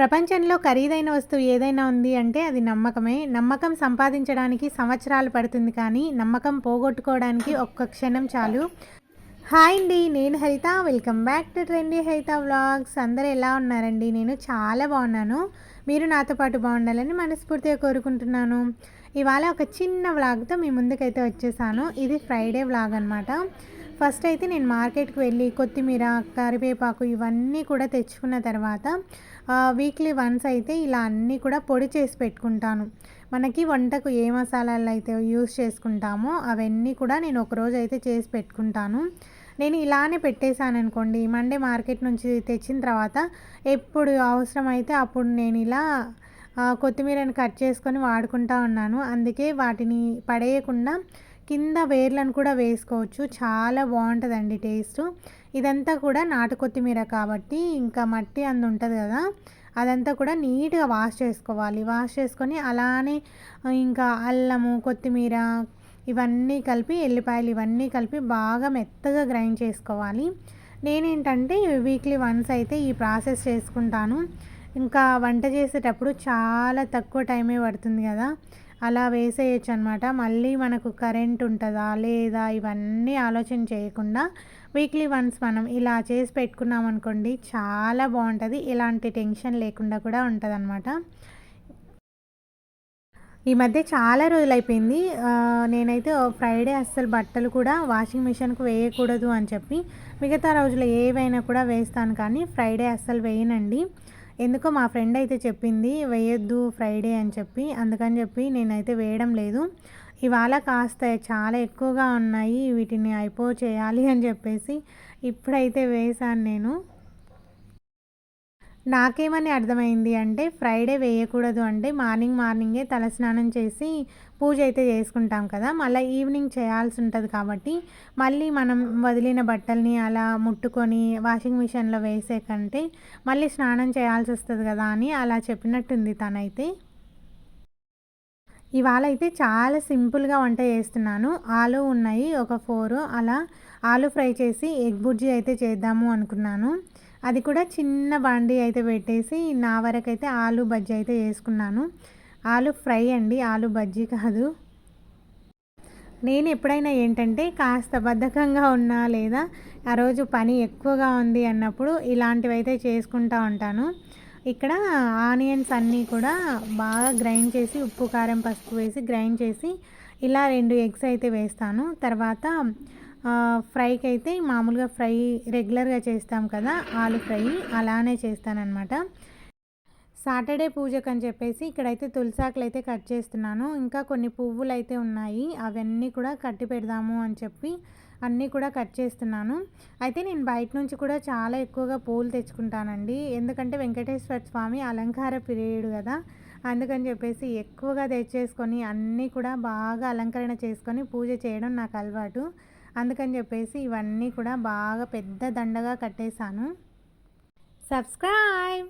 ప్రపంచంలో ఖరీదైన వస్తువు ఏదైనా ఉంది అంటే అది నమ్మకమే. నమ్మకం సంపాదించడానికి సంవత్సరాలు పడుతుంది కానీ నమ్మకం పోగొట్టుకోవడానికి ఒక్క క్షణం చాలు. హాయ్ అండి నేను Haritha. Welcome back to trendy Haritha vlogs. అందరూ ఎలా ఉన్నారండి? నేను చాలా బాగున్నాను. మీరు నాతో పాటు బాగుండాలని మనస్ఫూర్తిగా కోరుకుంటున్నాను. ఇవాళ ఒక చిన్న వ్లాగ్తో మీ ముందుకైతే వచ్చేసాను. ఇది ఫ్రైడే వ్లాగ్ అనమాట ఫస్ట్ అయితే నేను మార్కెట్కి వెళ్ళి కొత్తిమీర కరివేపాకు ఇవన్నీ కూడా తెచ్చుకున్న తర్వాత వీక్లీ వన్స్ అయితే ఇలా అన్నీ కూడా పొడి చేసి పెట్టుకుంటాను. మనకి వంటకు ఏ మసాలాలు అయితే యూస్ చేసుకుంటామో అవన్నీ కూడా నేను ఒకరోజు అయితే చేసి పెట్టుకుంటాను. నేను ఇలానే పెట్టేశాను అనుకోండి మండే మార్కెట్ నుంచి తెచ్చిన తర్వాత ఎప్పుడు అవసరం అయితే అప్పుడు నేను ఇలా కొత్తిమీరని కట్ చేసుకొని వాడుకుంటా ఉన్నాను. అందుకే వాటిని పడేయకుండా కింద వేర్లను కూడా వేసుకోవచ్చు. చాలా బాగుంటుందండి టేస్ట్. ఇదంతా కూడా నాటు కొత్తిమీర కాబట్టి ఇంకా మట్టి అందు ఉంటుంది కదా. అదంతా కూడా నీట్గా వాష్ చేసుకోవాలి. వాష్ చేసుకొని అలానే ఇంకా అల్లము కొత్తిమీర ఇవన్నీ కలిపి ఎల్లిపాయలు ఇవన్నీ కలిపి బాగా మెత్తగా గ్రైండ్ చేసుకోవాలి. నేనేంటంటే వీక్లీ వన్స్ అయితే ఈ ప్రాసెస్ చేసుకుంటాను. ఇంకా వంట చేసేటప్పుడు చాలా తక్కువ టైమే పడుతుంది కదా. అలా వేసేయచ్చు అనమాట మళ్ళీ మనకు కరెంట్ ఉంటుందా లేదా ఇవన్నీ ఆలోచన చేయకుండా వీక్లీ వన్స్ మనం ఇలా చేసి పెట్టుకున్నాం అనుకోండి చాలా బాగుంటుంది. ఇలాంటి టెన్షన్ లేకుండా కూడా ఉంటుంది అనమాట ఈ మధ్య చాలా రోజులు అయిపోయింది నేనైతే ఫ్రైడే అస్సలు బట్టలు కూడా వాషింగ్ మిషన్కు వేయకూడదు అని చెప్పి మిగతా రోజులు ఏవైనా కూడా వేస్తాను కానీ ఫ్రైడే అస్సలు వేయనండి. ఎందుకో మా ఫ్రెండ్ అయితే చెప్పింది వేయొద్దు ఫ్రైడే అని చెప్పి. అందుకని చెప్పి నేనైతే వేయడం లేదు. ఇవాళ కాస్త చాలా ఎక్కువగా ఉన్నాయి వీటిని అయిపో చేయాలి అని చెప్పేసి ఇప్పుడైతే వేశాను నేను. నాకేమని అర్థమైంది అంటే ఫ్రైడే వేయకూడదు అంటే మార్నింగ్ మార్నింగే తలస్నానం చేసి పూజ అయితే చేసుకుంటాం కదా మళ్ళీ ఈవినింగ్ చేయాల్సి ఉంటుంది కాబట్టి మళ్ళీ మనం వదిలిన బట్టల్ని అలా ముట్టుకొని వాషింగ్ మిషన్లో వేసే కంటే మళ్ళీ స్నానం చేయాల్సి వస్తుంది కదా అని అలా చెప్పినట్టుంది తనైతే. ఇవాళ అయితే చాలా సింపుల్గా వంట చేస్తున్నాను. ఆలు ఉన్నాయి ఒక ఫోర్ అలా ఆలు ఫ్రై చేసి ఎగ్ బుర్జీ అయితే చేద్దాము అనుకున్నాను. అది కూడా చిన్న బాండీ అయితే పెట్టేసి నా వరకు అయితే ఆలు బజ్జీ అయితే వేసుకున్నాను ఆలు ఫ్రై అండి ఆలు బజ్జీ కాదు. నేను ఎప్పుడైనా ఏంటంటే కాస్త బద్ధకంగా ఉన్నా లేదా ఆ రోజు పని ఎక్కువగా ఉంది అన్నప్పుడు ఇలాంటివి అయితే చేసుకుంటూ ఉంటాను. ఇక్కడ ఆనియన్స్ అన్నీ కూడా బాగా గ్రైండ్ చేసి ఉప్పు కారం పసుపు వేసి గ్రైండ్ చేసి ఇలా రెండు ఎగ్స్ అయితే వేస్తాను. తర్వాత ఫ్రైకి అయితే మామూలుగా ఫ్రై రెగ్యులర్గా చేస్తాం కదా ఆలు ఫ్రై అలానే చేస్తానన్నమాట. సాటర్డే పూజకు అని చెప్పేసి ఇక్కడైతే తులసాకులు అయితే కట్ చేస్తున్నాను. ఇంకా కొన్ని పువ్వులు అయితే ఉన్నాయి అవన్నీ కూడా కట్టి పెడదాము అని చెప్పి అన్నీ కూడా కట్ చేస్తున్నాను. అయితే నేను బయట నుంచి కూడా చాలా ఎక్కువగా పూలు తెచ్చుకుంటానండి. ఎందుకంటే వెంకటేశ్వర స్వామి అలంకార పీరియడ్ కదా అందుకని చెప్పేసి ఎక్కువగా తెచ్చేసుకొని అన్నీ కూడా బాగా అలంకరణ చేసుకొని పూజ చేయడం నాకు అలవాటు. అందుకని చెప్పేసి ఇవన్నీ కూడా బాగా పెద్ద దండగా కట్టేశాను. సబ్స్క్రైబ్